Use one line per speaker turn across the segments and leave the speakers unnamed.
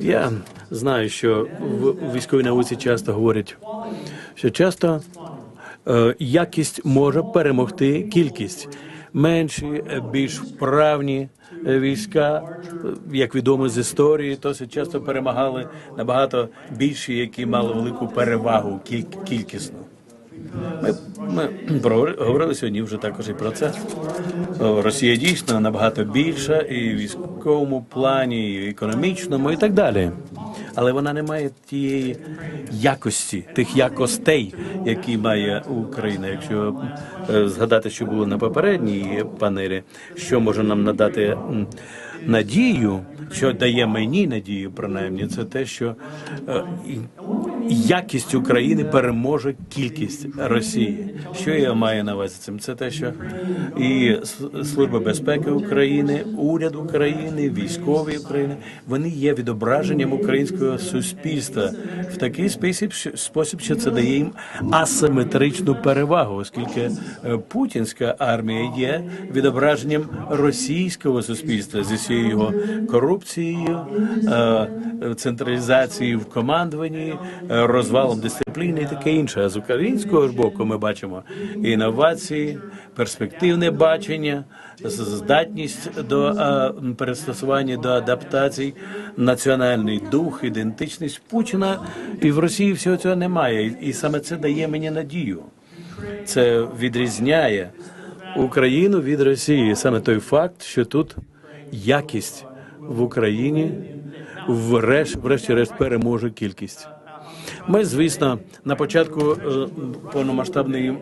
Я знаю, що в військовій науці часто говорять, що часто е, якість може перемогти кількість. Менші, е, більш вправні е, війська, е, як відомо з історії, досить часто перемагали набагато більші, які мали велику перевагу кіль- кількісну. Ми, ми говорили сьогодні вже також і про це. Росія дійсно набагато більша і в військовому плані, і в економічному, і так далі. Але вона не має тієї якості, тих якостей, які має Україна. Якщо е, згадати, що було на попередній панелі, що може нам надати надію, що дає мені надію, принаймні, це те, що е, якість України переможе кількість Росії. Що я маю на увазі цим? Це те, що і Служба безпеки України, уряд України, військові України вони є відображенням українського суспільства в такий спосіб, спосіб, що це дає їм асиметричну перевагу, оскільки е, путінська армія є відображенням російського суспільства зі всією його корупцією, е, централізацією в командуванні, е, розвалом дисципліни і таке інше. А з українського ж боку ми бачимо інновації, перспективне бачення, здатність до е, перестосування до адаптацій, національний дух, ідентичність Путіна. І в Росії всього цього немає. І- саме це дає мені надію. Це відрізняє Україну від Росії. Саме той факт, що тут якість в Україні врешті, врешті-решт переможе кількість. Ми, звісно, на початку е, повномасштабної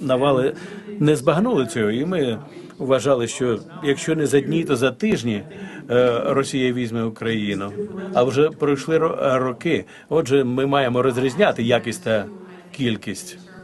навали не збагнули цього, і ми вважали, що якщо не за дні, то за тижні е, Росія візьме Україну. А вже пройшли ро- роки. Отже, ми маємо розрізняти якість та кількість.